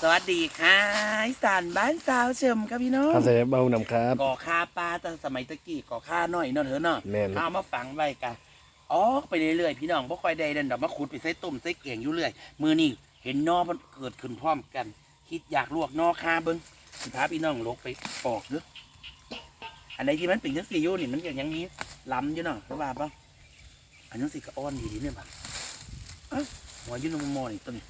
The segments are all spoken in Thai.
สวัสดีค่ะอีสานบ้านสาวเชิมครับพี่น้องครับใส่เบานำครับ ก่อค่าปลาแต่สมัยตะกี้ก่อค่าน้อยเนาะเถอะเนาะแม่น เอามาฝังไว้กันอ๋อไปเรื่อยๆพี่น้องบ่ค่อยได้เดินดอกมาขุดไปใส่ต้มใส่เก่งอยู่เรื่อยมือนี่เห็นนอมันเกิดขึ้นพร้อมกัน คิดอยากลวกนอคาเบิ้งสิพาพี่น้องลกไปปอกเด้ออันไหนที่มันเป็นจังซี่อยู่นี่มันก็ยังมีล้ำอยู่เนาะรู้ว่าปะอันนั้นสิก็อ่อนดีเนี่ยบ่ะเอ้าหัวอยืนลงมอนี่ตัวนี้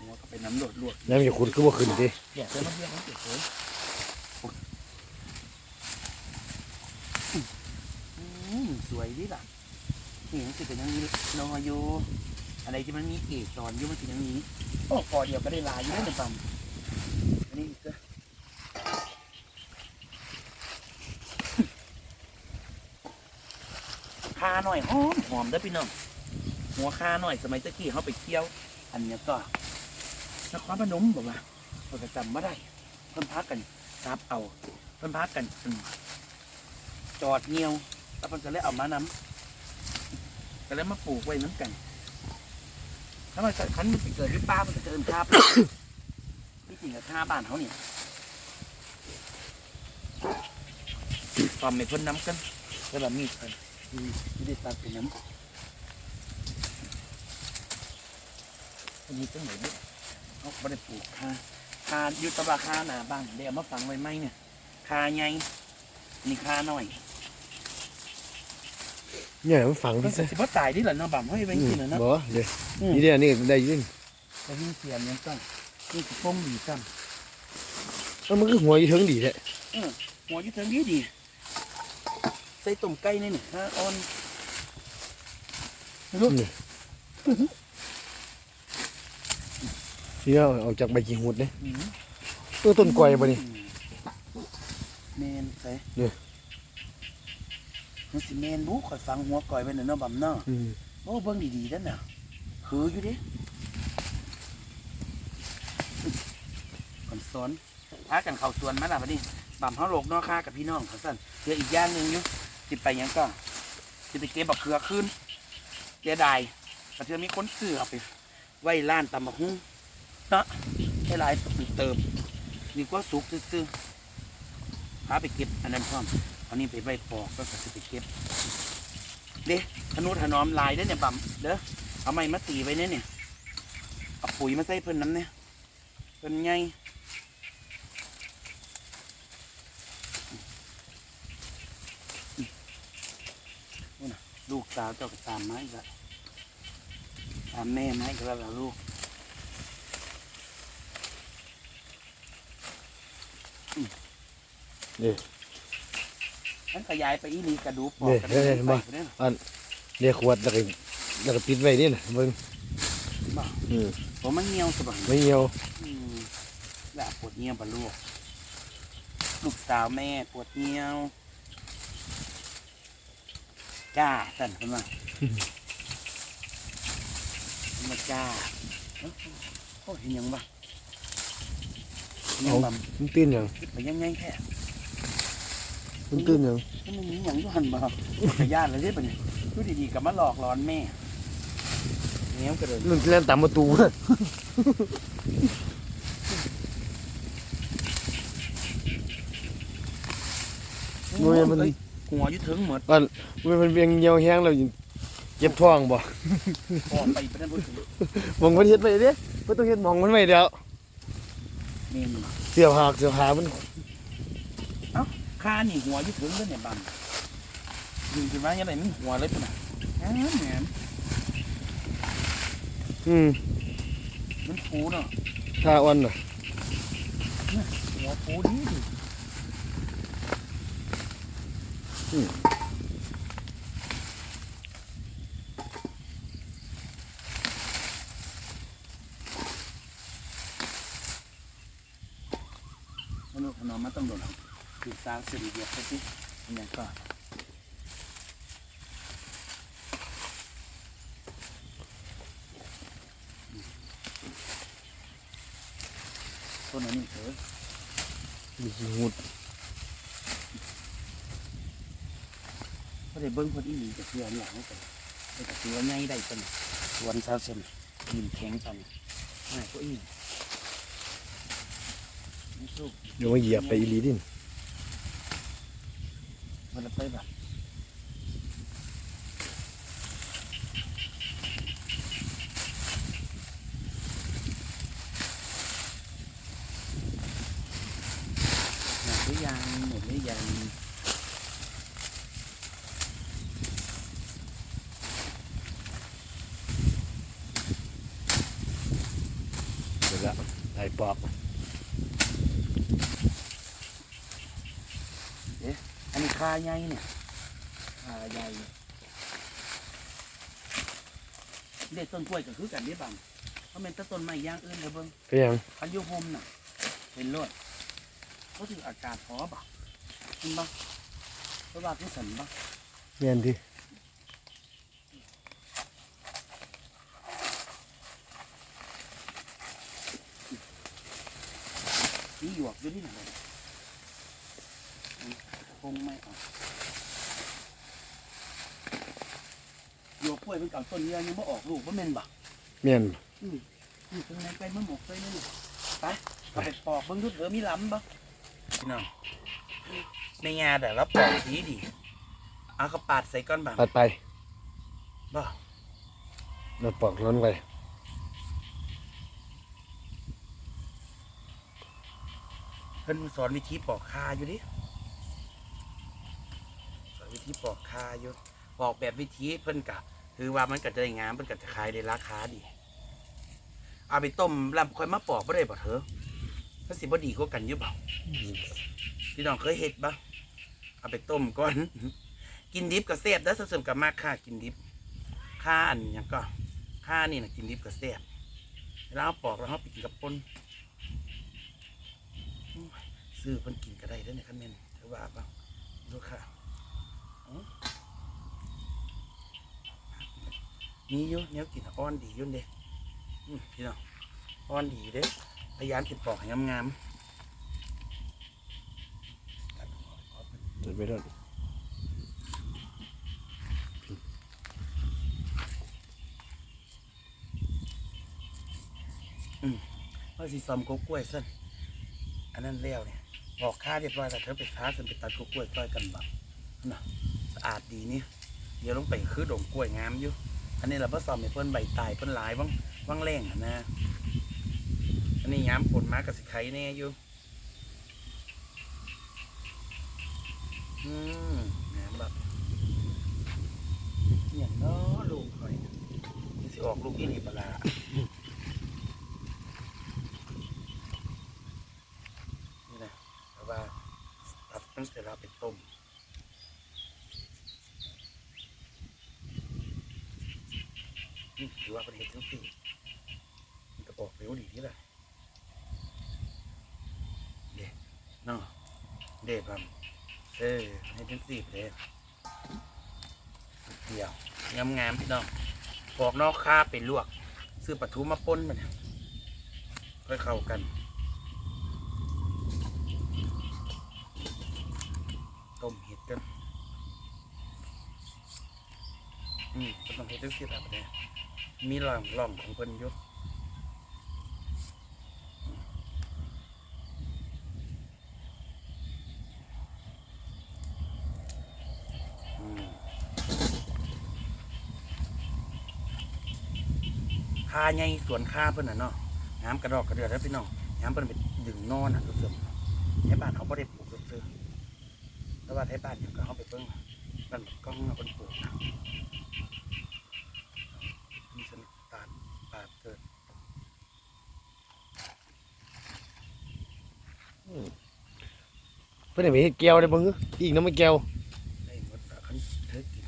หัวก็ไปน้ำโดดลวกน้ำจะขุดก็บ่ขึ้นดิเดี๋ยวเจอมาเรียกมันเก็บโอยอืมสวยดิล่ะนี่มันสิเป็นอย่างนี้นออยู่อะไรที่มันมีเกสรอยู่มันเป็นอย่างนี้โอ้กอเดียวก็ได้หลายอยู่ได้ในปั๊มอันนี้อีกก็คาหน่อยหอมหอมเด้อพี่น้องหัวคาหน่อยสมัยตะกี้เขาไปเที่ยว อันเนี้ยก็ นครพนมบอกว่าเราจะจำไม่ได้ เพิ่นพักกันครับเอา เพิ่นพักกันอืมจอดเงียวแล้วเพิ่นก็เลยเอามาน้ำก็เลยมาปลูกไว้น้ำกันถ้ามันคันมันเกิดที่ป้ามันจะเกิดคาบ ที่จริงกับคาบ้านเขาเนี่ยตอมไม่เพิ่นน้ำกันแล้วแบบมีดเพิ่นมีมีได้ตัดเป็นน้ำอันนี้ตั้งไหนเนี่ย เขาไม่ได้ปลูกคาคาอยู่ตะบาคาหนาบ้านเดี๋ยวเอามาฝังไว้ไหมเนี่ยคาไงนี่คาหน่อยเนี่ยมันฝังมัที่นซะสิบ่ตายดิล่ะเนาะบ่ำเฮ้ยเป็นจริงเหรอเนาะบ่เดี๋ยวอืมนี่เดี๋ยวนี่ได้ยินแต่ยิ่งเสียมยังต้องนี่คือป้มดีกันแล้วมันก็หัวอยู่เทิงดีแหละหัวอยุ่เทิงดีดีใส่ต้มไก่นี่นี่ฮะอ่อนไม่รู้ นี่ ที่เอาออกจากใบกี่หุดเนี่ยอืมตัวต้นกล้วยบ่นี่แมนใส่เนี่ยมันสิแมนบุข่อยฟังหัวก่อยไปเนาะเนาะบ่ำเนาะอืมโอ้เบิ่งดีๆนั่นน่ะคืออยู่เดิคนสอนพากันเข้าสวนมาล่ะบัดนี้บ่ำเฮาโลกเนอกค่ากับพี่น้องเขาสั่นเดี๋ยวอีกอย่างหนึงอยู่สิไปหยังก็สิไปเก็บบักเขือขึ้นเสียดายแต่เทื่อมีคนซื้อเอาไป ไว้ร้านตำบักหุ่ง เนาะให้หลายเติมนี่ก็สุกซื่อๆพาไปเก็บอันนั้นพร้อมอานี่ไปใบปอกก็จะไปเก็บเด้ขนุถนอมลายเด้เนี่ยบั่มเด้อเอาไม้มาตีไว้เนี่ยเนี่ยเอาปุ๋ยมาใส่เพิ่นน้ำเนี่ยเพิ่นใหญ่นู่นน่ะลูกสาวเจ้าก็ตามไม้ละตามแม่ไม้ก็แล้วลูก นี่ฉันขยายไปอีหลีกระดูกปอกนี่กระเดี๋ยวเดี๋ยวไปมาเนี่ยเดี๋ยวขวดแล้วก็แล้วก็ปิดไว้นี่น่ะเบิ่งบ่อืมผมมันเหี่ยวสบังไม่เหี่ยวอืมและปวดเหี่ยวบะลูกลูกสาวแม่ปวดเหี่ยวจ้าสั่นขึ้นมามาจ้าเอ้าโอ้เห็นยังวะเห็น ยังเอาบ่มันตื่นหยังไปยังไงแค่มันตื่นหยังมันไม่มีหยังอยู่หันบ่กระยานเลยได้ปะเนี่ยดูดีๆกับมาหลอกหลอนแม่เนี้ยกระเดินมันเล่นตามประตูน่ะโอ้ยมันเอ้ยหัวอยุ่ถึงหมดมันมันเวียงเหี่ยวแห้งแล้วยิ่งเจ็บท้องบ่พอไปไปนั่นพูดถึงมองมันเฮ็ดไว้เด้บ่ต้องเฮ็ดหมองมันไว้แล้ว เมนเสื้อผ้าเสื้อผ้ามันข้านี่หัวอยุ่ถึงเลยเนี่ยบังยิงขึ้นมาอย่างไรมันหัวเลยปะน่ะแหมแหมอืมมันฟูเนาะท่าอ่อนน่ะหัวฟูดีดิม นุษย์ขนมมาต้องโดนเอาคือสาวสิริเดียบไปสิอันนี้ก็ต้นอันนี้เถอะมีขี้หูดก็ได้เบิ้งคนอีหลีกับเพื่อนหลังกันไปกับเพื่อนง่ายได้กันสวนสาวเซนยืนแข็งกันง่ายก็อีหลี อยู่มาเหยียบไปอีหลีดินมันไปแบบหมดหรือยังหมดหรือยัง เดี๋ยวละไอ้ปอก อันนี้คาใหญ่เนี่ยคาใหญ่เด็กต้นกล้วยก็คือกันเด้บังเพราะเป็นต้นต้นไม้อย่างอื่นเด้อเบิ่งก็ยังคันอยูโฮมน่ะเป็นรถก็ถืออากาศพอบ่ะเห็นบ่เพราะว่าคือสันบ่เงี้ยที่นี่หยวกอยู่นี่นะ คงไม่เอาหยวกกล้วยเป็นเก่าต้นเดียวยังไม่ออกลูกว่าแม่นบ่เมียนนี่ตรงไหนไปมะหมกไปนี่ไปเอาไปปอกเบิ่งดูเถอะมีล้ำบ่พี่น้องในงานแต่ละปอกดีดีเอากระปาดใส่ก้อนบังปัดไปบ่แล้วปอกล้นไปเพิ่นสอนวิธีปอกคาอยู่ดิสอน วิธีปอกคาอยู่ปอกแบบวิธีเพิ่นกะคือว่ามันก็จะได้งามเพิ่นก็จะขายได้ราคาดี เอาไปต้มแล้วค่อยมาปอกบ่ได้บ่เถอะมันสิบ่ดีกว่ากันอยู่เปล่าพี่น้องเคยเฮ็ดบ่เอาไปต้มก่อน กินดิบก็แซ่บแล้วเสริมกับมากค่ากินดิบค่าอันยังก็ค่านี่นะกินดิบก็แซ่บเวลาเราปอกแล้วเราไปกินกับปนซื้อเพิ่นกินก็ได้เด้อเนี่ยคันแม่นถือว่าเปล่าดูค่ะ มีอยู่แนวกินอ่อนดีอยู่เด้อืมพี่น้องอ่อนดีเด้พยายามกินปอกให้งามเดินไปด้วยๆเพราะสิซอมกกล้วยซั่นอันนั้นแล้วเนี่ยปอกค่าเรียบร้อยแล้วเธอไปค้าซั่นไปตัดกกล้วยต้อยกันบักน่ะสะ อาดดีนี่เดี๋ยวลงไปคือดงกล้วยงามอยู่อันนี้เราเพิ่นซอมให้เพิ่นใบตายเพิ่นลายบ้างบ้างแรงนนะอันนี้ย้ำฝนมากับสิไข่แน่อยู่อืมน้ำแบบอย่างน้อลูกหน่อยนี่สิออกลูกยี่หลีปลานี่นะแต่ว่าตัดตั้งแต่เราไปต้ม นี่ถือว่าเป็นเห็ดทั้งสี่มันก็ออกเร็วดีที่ละเด็เนาะเด็บัมเออให้ทั้งสี่เลยเดียวงามงามๆพี่น้องปอกนอกค่าไปลวก ซื้อปลาทูมาป่นมันยค่อยเข้ากันต้มเห็ดกันอืมก็ต้องเห็ดทั้งสี่แบบนี้ มีหล่องหล่องของเพิ่นอยู่คาใหญ่สวนคาเพิ่นน่ะเนาะน้ำกระดอกกระเดือแล้วพี่น้องน้ำเพิ่นไปดึงนอนอะทุกเสริมในบ้านเขาบ่ได้ปลูกซื้อๆแต่ว่าในบ้านอยู่ก็เขาไปเบิ่งบ้านกล้องเอาเพิ่นปลูกนะ มีสนตาลปาดเกิด เพื่อนเห็นเฮ็ดแก้วได้บ้างอีกน้ำมันแก้วได้หมดแล้วคันเธอกิน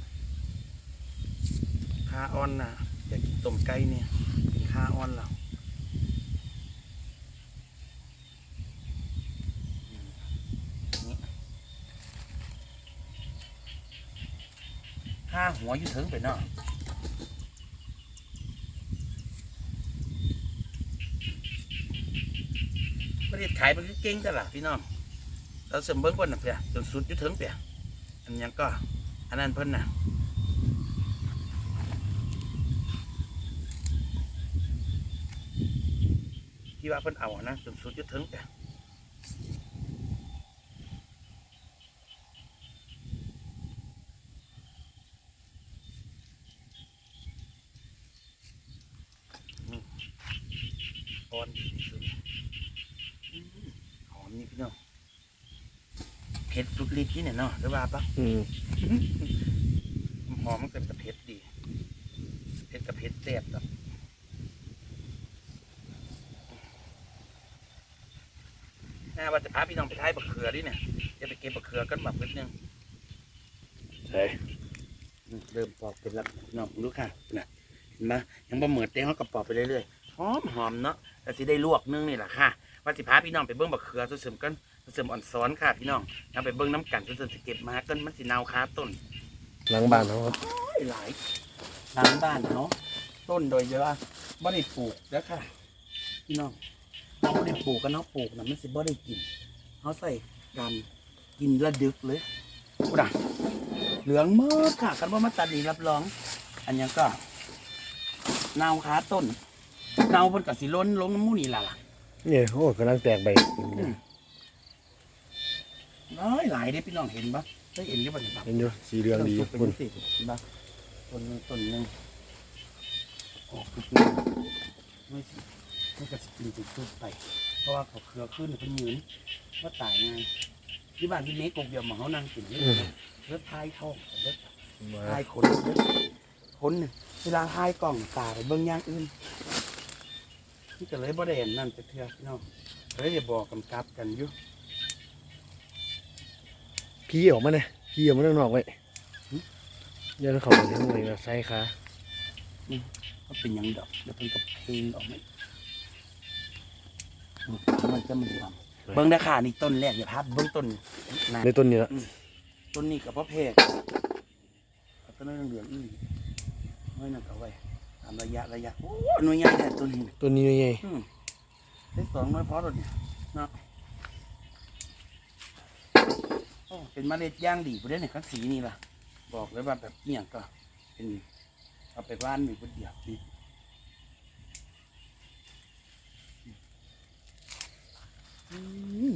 ข้าอ่อนนะอยากกินต้มไก่เนี่ยกินข้าอ่อนแล้วอืมนี่ข้าหัวอยู่ถึงไปเนาะประเทศไทยมันคือเก่งแต่ละพี่น้อง เราเสริมเบิ้งก้นน่ะเพียจนสุดยุถึงเพียอันยังก็ อันนั้นเพิ่นน่ะที่ว่าเพิ่นเอานะจนสุดยุถึงเพียอ่อน เผ็ดสุดฤทธิ์ที่เนี่ยเนาะหรือว่าปะอืมหอมมันเกิดกับเผ็ดดีเผ็ดกับเผ็ดแซ่บเนาะน่าว่าจะพาพี่น้องไปท้ายบักเขือดิเนี่ยจะไปเก็บบักเขือกันแบบนิดนึงใช่อืมเริ่มปอกเป็นแล้วพี่น้องรู้ค่ะนะเห็นไหมยังบ่เหมือนเต้เขาก็ปอกไปเรื่อยๆหอมหอมเนาะแต่สิได้ลวกนึ่งนี่แหละค่ะว่าสิพาพี่น้องไปเบิ้งบักเขือเสริมกัน เสริมอ่อนซ้อนค่ะพี่น้องยังไปเบิ้งน้ำกันจนสิเก็บมากันมันสิเนาคาต้นหลังบ้านเขาครับหลายหลังบ้านเนาะต้นโดยเยอะบ่ได้ปลูกแล้วค่ะ พี่น้องเราบ่ได้ปลูกกันเนาะปลูกนะมันสิบ่ได้กินเขาใส่กันกินระดึกเลยอุดะเหลืองเมื่อค่ะ กันว่ามาตัดนี่รับรอง อันนี้ก็เนาขาต้นเนาบนกับสิล้นลงน้ำมูนี่ล่ะล่ะเนี่ยโอ้กำลังแตกใบ น้อยหลายเด้พี่น้องเห็นปะได้เห็นอยังบ่เนี่ยครับเห็นอยู่สีเหลืองดีต้นสุกเป็นคุณสิเห็นปะต้นหนึงต้นหนึงออกคือคือไม่สิไม่กระสิกินติดตุดไป เพราะว่าเขาเครือขึ้นเป็นหยืนว่าตายง่ายที่บ้านที่เมฆกบเดียวหมาเขานั่งกินนี่เลือดพายท้องเลือดมาทายขนเด้อคนน่ะเวลาทายกล่องตาไปเบิ่งอย่างอื่นนี่ก็เลยบ่ได้เห็นนั่นจะเทื่อพี่น้องเลยจะบอกกำกับกันอยู่ พี่ออกมาเนี่ยพี่ออกมาข้างนอกไว้ยันเขาไปทั้งเลยนะใส่ขาว่าเป็นหยังดอกเดี๋ยวเป็นกับเพลงออกมาอืมมันจะมีความเบิ่งได้ค่ะนี่ต้นแรกอย่าพับเบิ่งต้นนะในต้นนี้ละต้นนี้กับพ่อเพกเอาต้นนั้นเหลืองๆอีกน้อยนั่นก็ไว้ตามระยะระยะโอ้หน่วยใหญ่แท้ต้นนี้ต้นนี้ยังไงอืมได้สองน้อยพอแล้วเนี่ยเนาะโอ้ เป็นเมล็ดย่างดีไปได้เนี่ยข้างสีนี่ล่ะ บอกเลยว่าแบบเนี่ยก็เป็นเอาไปว่านมีคนเดียวนี่อืม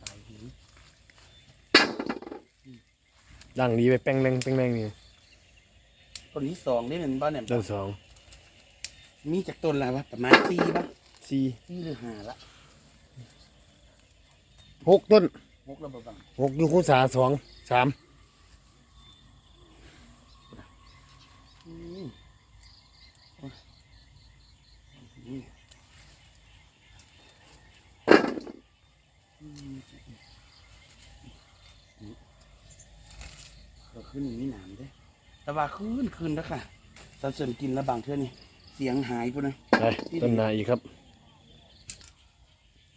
ตายหินดังดีไปแป้งแรงแป้งแรงนี่ต้นที่สองนี่เป็นบ้านเนี่ยต้นสองมีจากต้นอะไรวะประมาณสี่ปะสี่สี่หรือห้าละหกต้น หกระเบิดบังหกอยู่คูณสาสองสามอืมโอ้ยอืมอืมเราขึ้นอย่างนี้หนามเด้แต่ว่าคืนคืนแล้วค่ะเราเสริมกินแล้วบางเทื่อนี่เสียงหายพุ่นนะไปต้นนาอีกครับ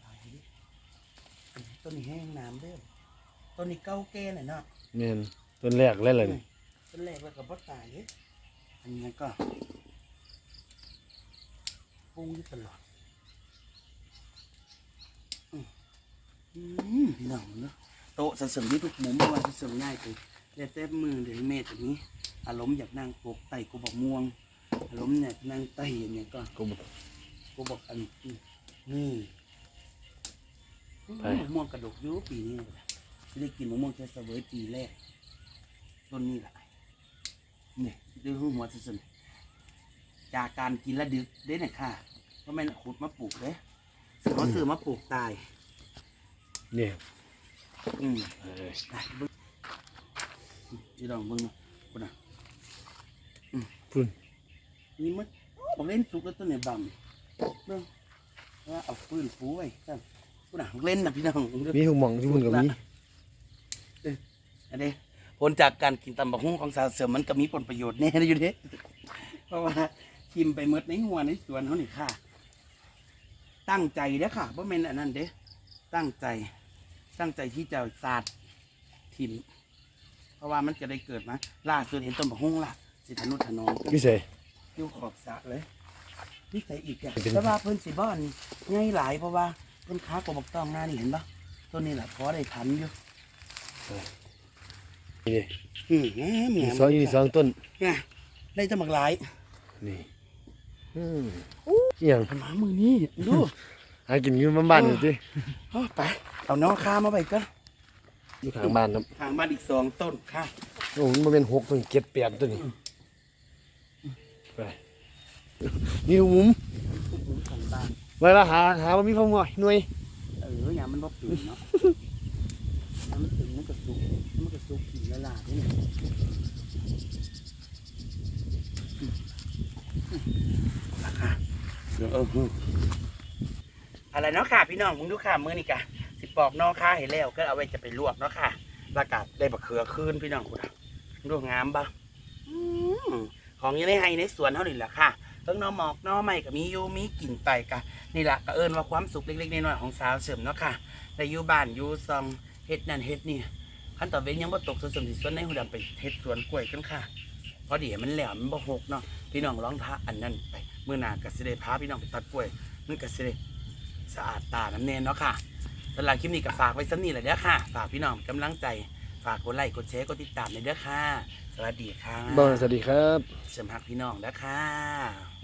ตายดิต้นนี้แห้งน้ำเด้อ ต้นนี้เก้าแก่หน่อยเนาะเนี่ยต้นแรกแล้วเลยนี่ต้นแรกแล้วก็บ่ตายเด้อันนี้ก็ปรุงอยู่ตลอดอืมอืมพี่น้องเนาะโต๊ะเสริมที่ทุกมุมเพราะว่าเสริมง่ายคือแล้วแต่มือเดี๋ยวเมตอย่างนี้ อารมณ์อยากนั่งปลูกไต่กูบอกม่วง อารมณ์เนี่ยนั่งไต่อย่างเงี้ยก็ก็บอกกูบอกอันนี้นี่ไปมะม่วงกระดกอยุปีนี้เลย ไม่ได้กินมะม่วงแค่เสวยปีแรกต้นนี้แหละนี่ดูหัวสุดๆจากการกินและดึกได้เนี่ยค่ะเพราะแม่นขุดมาปลูกเลยซื้อมาซื้อมาปลูกตาย เนี่ยอืมเออไปเบิ้งยี่ดองเบิ้งเนาะคุณอะพุ่นนี่มันบอกเล่นสุกแล้วต้นเนี่ยบำเบิ้งว่าเอาปืนฟูไว้จ้ะคุณอะเล่นนะพี่น้องมีหุ่มหมองที่พุ่นกับมี อันนี้ผลจากการกินตำบักหุ่งของสาวเสริมมันก็มีผลประโยชน์แน่อยู่เด้เพราะว่าทิมไปเมดในหัวในสวนเขานี่ค่ะ ตั้งใจเด้อค่ะเพราะแม่นอันนั้นเด้ตั้งใจตั้งใจที่จะสาดทิมเพราะว่ามันจะได้เกิดมาล่าสุดเห็นต้นบักหุ่งล่ะสิทนุถนอมพี่เสยอยู่ขอบสระเลยนี่ใส่อีกอะเป็นแต่ว่าเพิ่นสิบ้านง่ายหลายเพราะว่าเพิ่นค้ากบกต้องหน้านี่เห็นปะต้นนี้แหละพอได้ทันอยู่ นี่อืมแง่แง่สองอยู่นี่สองต้นเนี่ยได้จะมักหลายนี่อืมอหย่างขนามือนี่ดูหากินอยู่บ้านๆอยู่ที่เอาไปเอาน้องข้ามาไปก็อยู่ข้างบ้านครับทางบ้านอีกสองต้นค่ะโอ้มันเป็นหกต้นเจ็ดแปดต้นนี่ไปนี่มุมทางบ้านเวลาหาหาว่ามีพ่อหน่อยหน่วยเออยามมันบ่ตื่นเนาะ ยามันตื่นมันก็สุกมันก็สุกกินละลาเนี่ยอะไรเนาะค่ะ พี่น้องมึงดูค่ะมือนี่กะสิปอกนอกค่ะเห็นแล้วก็เอาไว้จะไปลวกเนาะค่ะแล้วก็ได้บะเขือคืนพี่น้องคุณดูงามปะของยังได้ให้ในสวนเท่านี้แหละค่ะเพิ่งนอหมอกนอใหม่ก็มีอยู่มีกลิ่นไปกะนี่แหละก็เอิญว่าความสุขเล็กๆน้อยๆของสาวเสริมเนาะค่ะได้อยู่บ้านอยู่ซอง เฮ็ดนั่นเฮ็ดนี่ขั้นต่อเว้นยังบ่ตกสวนเสริมสิสวนในหูดำไปเฮ็ดสวนกล้วยกันค่ะเพราะเดี๋ยวมันแหลมมันบ่หกเนาะพี่น้องร้องท้าอันนั้นไปเมื่อหน้าก็สิได้พาพี่น้องไปตัดกล้วยมันก็สิได้สะอาดตาน้ำแน่นเนาะค่ะสำหรับคลิปนี้ก็ฝากไว้สักนี่แหละเด้อค่ะ ฝากพี่น้องเป็นกำลังใจฝากกดไลค์กดแชร์กดติดตามในอยเด้อค่ะ สวัสดีค่ะบ้านสวัสดีครับเสริมฮักพี่น้องเด้อค่ะ